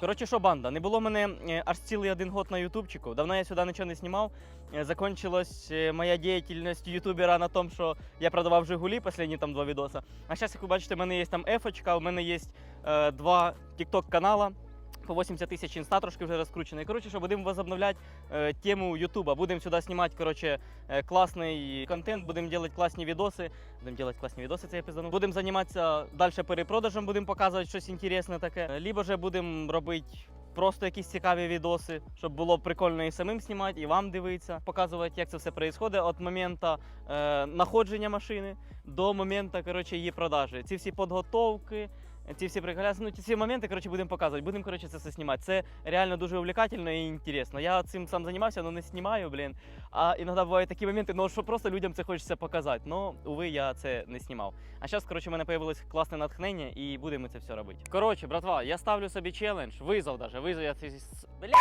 Коротше, що банда, не було мене е, аж цілий один год на ютубчику. Давно я сюди нічого не знімав. Е, Закончилась е, моя діяльність ютубера на тому, що я продавав Жигулі останні там два відоси. А зараз, як ви бачите, в мене є там ефочка, у мене є е, два тікток канала. По 80 тисяч інста трошки вже розкручений. Коротше, що будемо возобновляти е, тему Ютуба. Будемо сюди знімати коротше, е, класний контент, будемо робити класні відоси. Будемо робити класні відоси, це я пиздану. Будемо займатися далі перепродажем, будемо показувати щось інтересне таке. Либо же будемо робити просто якісь цікаві відоси, щоб було прикольно і самим знімати, і вам дивитися, показувати, як це все відбувається від моменту е, знаходження машини до моменту коротше, її продажі. Ці всі підготовки. Ці всі приколи, ну ці всі моменти, коротше, будемо показувати. Будемо коротше, це все знімати. Це реально дуже увлекательно і інтересно. Я цим сам займався, але не знімаю, блін. А іноді бувають такі моменти, ну що просто людям це хочеться показати. Ну, уви, я це не знімав. А зараз, коротше, в мене появилось класне натхнення і будемо це все робити. Коротше, братва, я ставлю собі челендж, визов даже, визов я цей Блядь!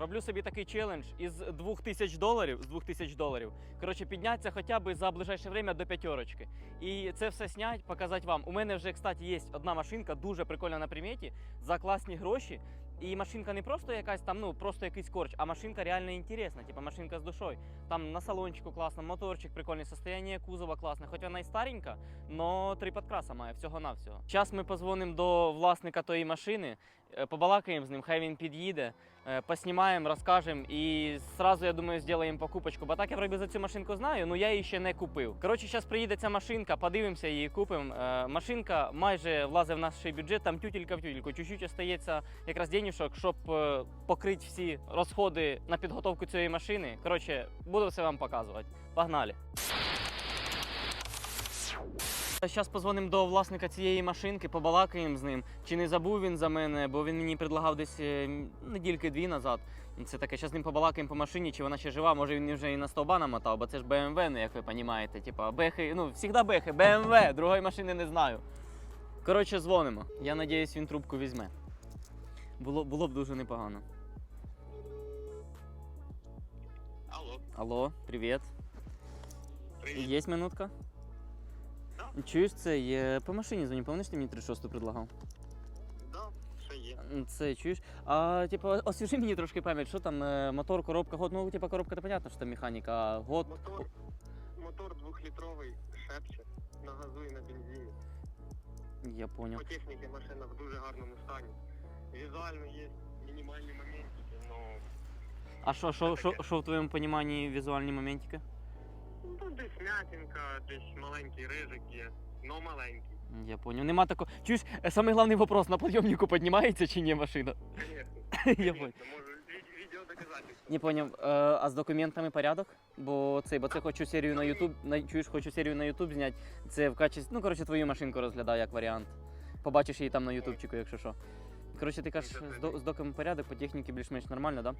Роблю собі такий челендж із 2000 доларів, з 2000 доларів. Коротше, піднятися хоча б за ближайше время до п'ятерочки. І це все снять, показати вам. У мене вже, кстати, є одна машинка, дуже прикольна на приметі, за класні гроші. І машинка не просто якась там, ну просто якийсь корч, а машинка реально інтересна, типу машинка з душою. Там на салончику класно, моторчик прикольний, состояние кузова класне. Хоч вона і старенька, але три підкраса має всього-навсього. Зараз ми позвонимо до власника тої машини, побалакаємо з ним, хай він під'їде, е, поснімаємо, розкажемо і зразу, я думаю, зробимо покупочку. Бо так я вроді за цю машинку знаю, але я її ще не купив. Коротше, зараз приїде ця машинка, подивимося її, купимо. Е, Машинка майже влазить в наш бюджет, там тютелька в тютельку. Чуть-чуть остається якраз денежок, щоб е, покрити всі розходи на підготовку цієї машини. Коротше, буду все вам показувати. Погнали! Зараз позвонимо до власника цієї машинки, побалакаємо з ним. Чи не забув він за мене, бо він мені предлагав десь е, недільки дві назад. Це таке, зараз з ним побалакаємо по машині, чи вона ще жива, може він вже і на стовба намотав, бо це ж BMW, ну як ви розумієте. Типа бехи, ну завжди бехи, BMW, другої машини не знаю. Коротше, дзвонимо. Я сподіваюся, він трубку візьме. Було, було б дуже непогано. Алло, Алло, привіт. привіт. Є минутка? Чуєш це? Є по машині дзвоню, пам'ятаєш, ти мені 36 предлагав? Да, все є. Це чуєш? А типу, освіжи мені трошки пам'ять, що там е, мотор, коробка, год. Ну, типу, коробка, то понятно, що там механіка, а год. Мотор, мотор двохлітровий, шепче, на газу і на бензині. Я поняв. По техніці машина в дуже гарному стані. Візуально є мінімальні моментики, але А що, що, що, що в твоєму поніманні візуальні моментики? Ну, десь м'ятинка, десь маленький рижик є, но маленький. Я поняв. Нема такого. Чуєш, е, самий головний вопрос, на підйомнику піднімається чи ні машина? Я можу відео. Не поняв. Е, а з документами порядок? Бо цей, бо це хочу серію на YouTube, на, чуєш, хочу серію на YouTube зняти. Це в качестві, ну, коротше, твою машинку розглядаю як варіант. Побачиш її там на ютубчику, якщо що. Коротше, ти кажеш, з, до, з порядок, по техніці більш-менш нормально. Да?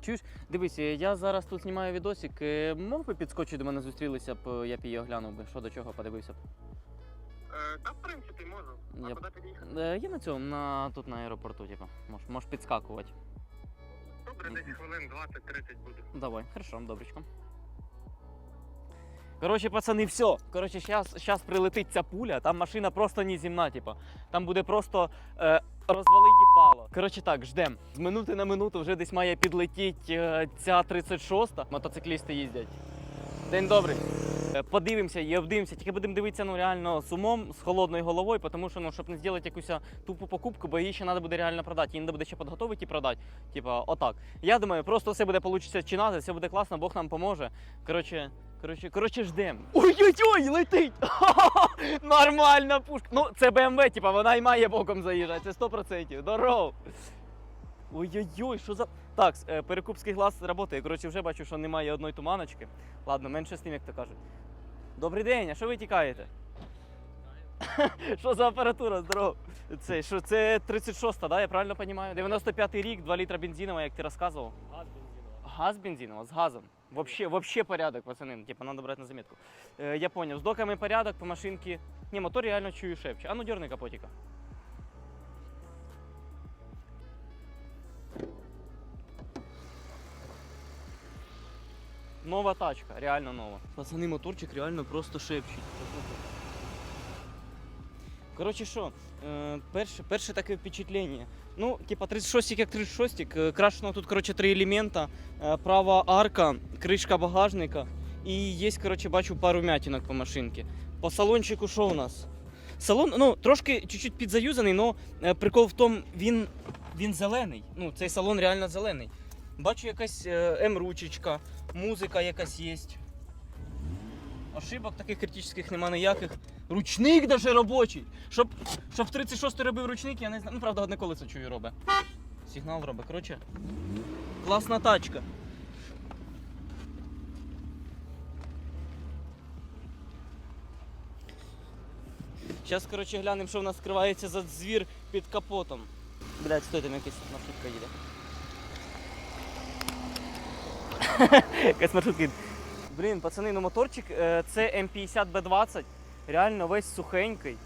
Чуєш, дивись, е, я зараз тут знімаю відосик. Мов Мог би підскочити до мене зустрілися б, е, я б її оглянув би, що до чого подивився б. Е, Та, в принципі, можу. А Я- куди під'їхати? Е, Я на цьому, на, тут на аеропорту, типу. Можеш мож підскакувати. Добре, десь хвилин 20-30 буде. Давай, хорошо, добречко. Коротше, пацани, все. Коротше, щас прилетить ця пуля, там машина просто неземна, типа. Там буде просто е, розвали їбало. Коротше так, ждем. З минути на минуту вже десь має підлетіти е, ця 36-та. Мотоциклісти їздять. День добрий. Е, Подивимося і обдивимося, тільки будемо дивитися ну, реально з умом, з холодною головою, тому що ну, щоб не зробити якусь тупу покупку, бо її ще треба буде реально продати. Її треба буде ще підготовити і продати. Типа, отак. Я думаю, просто все буде получиться чинати, все буде класно, Бог нам поможе. Коротше, коротше, коротше, ждем. Ой-ой-ой, летить! Нормальна пушка. Ну, це BMW, типа, вона і має боком заїжджати, це 100%. Здоров! Ой-ой-ой, що за. Так, е, перекупський глаз працює. Коротше, вже бачу, що немає одної туманочки. Ладно, менше з тим, як то кажуть. Добрий день, а що ви тікаєте? Що за апаратура, здорово? Це, що, це 36-та, да? я правильно розумію? 95-й рік, 2 літра бензинова, як ти розказував. Газ бензиновый. Газ бензинова, з газом. Вообще, вообще порядок, пацани. Типа, надо брати на заметку. Е, я понял. З доками порядок, по машинці. Ні, мотор реально чую шепче. А ну дерни капотика. Нова тачка, реально нова. Пацани, моторчик реально просто шепчить. Коротше, що, е, перше, перше таке впечатлення. Ну, типа 36 як 36, е, крашено тут, коротше, три елемента. Е, права арка, кришка багажника. І є, коротше, бачу пару м'ятинок по машинці. По салончику що у нас? Салон, ну, трошки чуть-чуть підзаюзаний, але прикол в тому, він, він зелений. Ну, цей салон реально зелений. Бачу якась М-ручечка, музика якась є. Ошибок таких критичних нема ніяких. Ручник даже робочий. Щоб, щоб 36 робив ручник, я не знаю. Ну, правда, одне колесо чую робить. Сигнал робить. Коротше, класна тачка. Зараз, коротше, глянемо, що в нас скривається за звір під капотом. Блять, стой, там якась маршрутка їде. Якась маршрутка їде. Блін, пацани, ну моторчик е, це М50B20. Реально весь сухенький.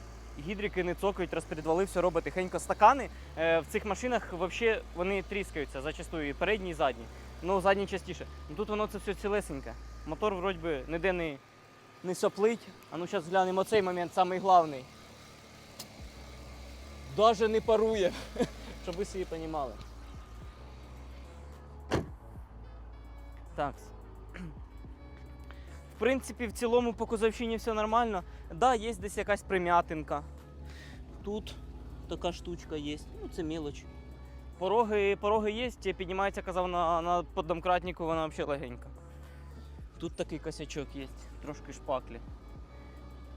Гідрики не цокають, розпідвали, все робить тихенько. Стакани е, в цих машинах взагалі вони тріскаються зачастую, і передні, і задні. Ну, задні частіше. Ну тут воно це все цілесеньке. Мотор вроді би ніде не, не соплить. А ну зараз глянемо цей момент, самий головний. Даже не парує, щоб ви собі розуміли. Так. В принципі, в цілому по кузовщині все нормально. Да, є десь якась прим'ятинка. Тут така штучка є. Ну, це мелоч. Пороги, пороги є, піднімається, казав, на, на поддомкратнику, вона взагалі легенька. Тут такий косячок є, трошки шпаклі.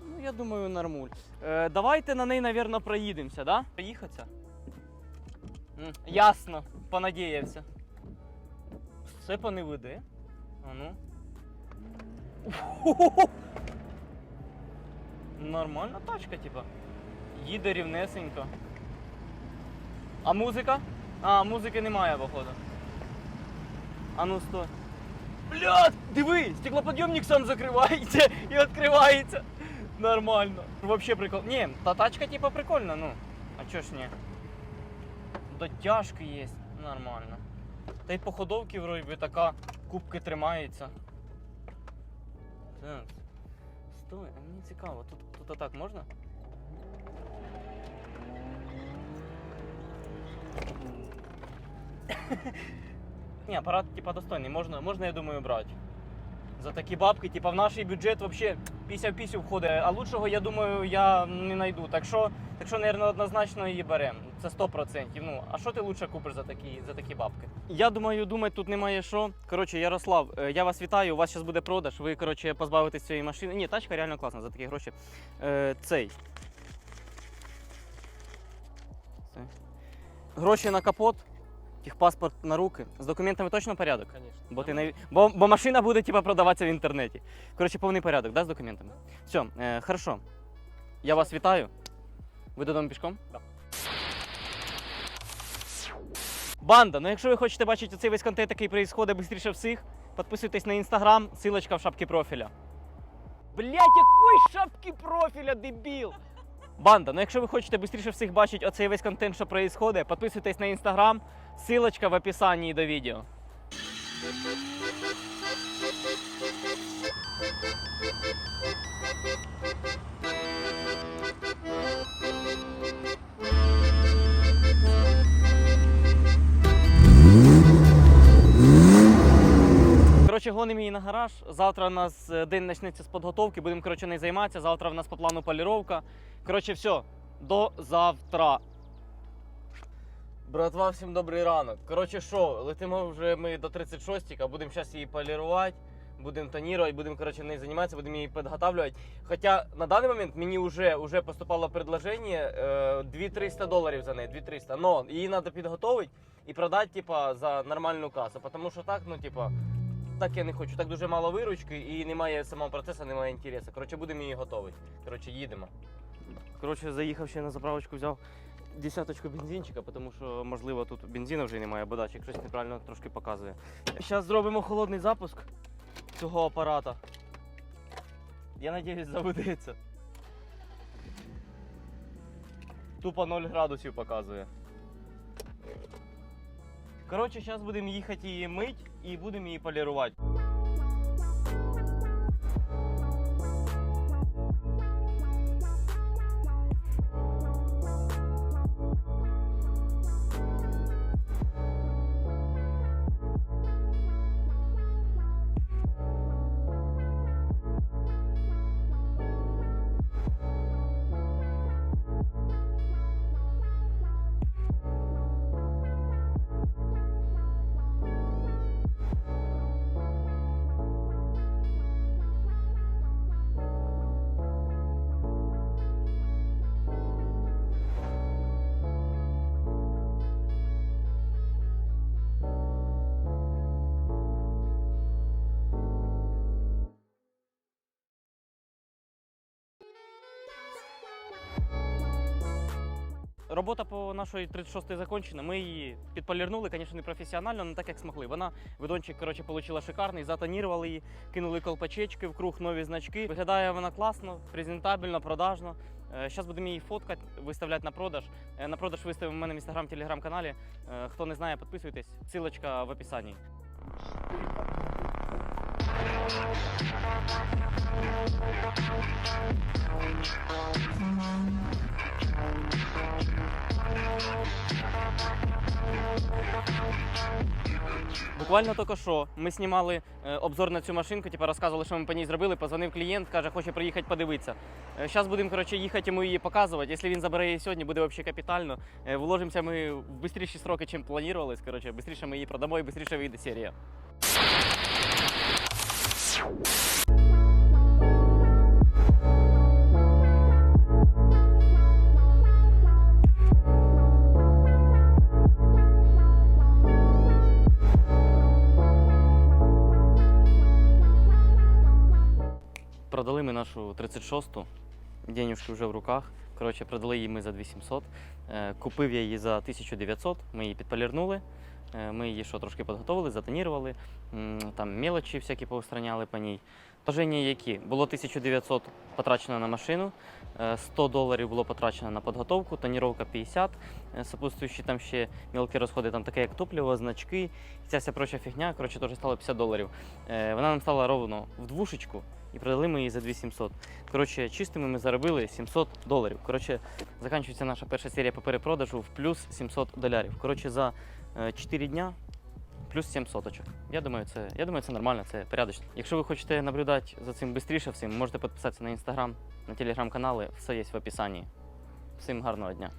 Ну, я думаю, нормуль. Е, давайте на неї, мабуть, проїдемося, да? Проїхатися? Ясно, понадіявся. Сцепа не веде. А ну. Нормальна тачка, типа. Їде рівнесенько. А музика? А, музики немає, походу. А ну стой. Блядь, диви, стеклоподйомник сам закривається і відкривається. Нормально. Вообще прикол. Ні, та тачка типа прикольна, ну. А чо ж ні? Дотяжки є. Нормально. Та й по ходовці вроді така кубки тримається. Так. Стой, а мені цікаво, тут, тут отак можна? Ні, апарат типа достойний, можна, можна, я думаю, брати. За такі бабки, типа в наш бюджет вообще 50 пісю входить, а лучшого, я думаю, я не знайду. Так що, так що, наверное, однозначно її беремо. Це 100%. Ну, а що ти лучше купиш за такі, за такі бабки? Я думаю, думати тут немає що. Коротше, Ярослав, е, я вас вітаю. У вас зараз буде продаж. Ви, коротше, позбавитесь цієї машини. Ні, тачка реально класна за такі гроші. Е. Цей. Гроші на капот, техпаспорт на руки. З документами точно порядок? Конечно. Бо, ти не... бо, бо машина буде типа, продаватися в інтернеті. Коротше, повний порядок, да, з документами? Все, е, хорошо. Я вас вітаю. Ви додому пішком? Да. Банда, ну якщо ви хочете бачити цей весь контент, який відбувається швидше всіх, підписуйтесь на інстаграм, ссылочка в шапці профіля. Блять, якої шапки профіля, дебіл! Банда, ну якщо ви хочете швидше всіх бачити оцей весь контент, що відбувається, підписуйтесь на інстаграм, ссылочка в описанні до відео. Коротше, гонимо її на гараж. Завтра у нас е, день почнеться з підготовки, будемо коротше, нею займатися. Завтра в нас по плану поліровка. Коротше, все, до завтра. Братва, всім добрий ранок. Коротше, що, летимо вже ми до 36-ка, будемо зараз її полірувати, будемо тонірувати, будемо коротше, нею займатися, будемо її підготовлювати. Хоча на даний момент мені вже, вже поступало предложення е, 2300 доларів за неї, 2300. Но її треба підготовити і продати, типа, за нормальну касу. Тому що так, ну, типа, так я не хочу. Так дуже мало виручки і немає самого процесу, немає інтересу. Коротше, будемо її готувати. Коротше, їдемо. Коротше, заїхав ще на заправочку, взяв десяточку бензинчика, тому що, можливо, тут бензину вже немає, бо датчик щось неправильно трошки показує. Зараз зробимо холодний запуск цього апарата. Я надіюсь, заведеться. Тупо 0 градусів показує. Коротше, зараз будемо їхати її мить і будемо її полірувати. Робота по нашої 36-ї закончена. Ми її підполірнули, звісно, не професіонально, але так як змогли. Вона видончик, коротше, отримала шикарний, затонірували її, кинули колпачечки в круг, нові значки. Виглядає вона класно, презентабельно, продажно. Зараз будемо її фоткати, виставляти на продаж. Е, На продаж виставимо в мене в інстаграм, телеграм-каналі. Е, Хто не знає, підписуйтесь. Силочка в описанні. Буквально тільки що ми знімали е, обзор на цю машинку, типу розказували, що ми по ній зробили. Позвонив клієнт, каже, хоче приїхати подивитися. Зараз будемо коротше, їхати йому її показувати. Якщо він забере її сьогодні, буде взагалі капітально. Е, Вложимося ми в швидші сроки, ніж планувалось. Коротше, швидше ми її продамо і швидше вийде серія. Нашу 36-ту. Денюжки вже в руках. Коротше, продали її ми за 2700. Е, Купив я її за 1900. Ми її підполірнули. Е, Ми її що трошки підготовили, затонірували. Там мелочі всякі поустраняли по ній. Вложення які? Було 1900 потрачено на машину, е, 100 доларів було потрачено на підготовку, тоніровка 50, е, сопутствуючі там ще мілкі розходи, там таке як топливо, значки, ця вся проча фігня, коротше, теж стало 50 доларів. Е, Вона нам стала ровно в двушечку, і продали ми її за 2700. Коротше, чистими ми заробили 700 доларів. Коротше, закінчується наша перша серія по перепродажу в плюс 700 доларів. Коротше, за 4 дня плюс 7 соточок. Я думаю, це, я думаю, це нормально, це порядочно. Якщо ви хочете наблюдати за цим швидше всім, можете підписатися на інстаграм, на телеграм-канали, все є в описанні. Всім гарного дня.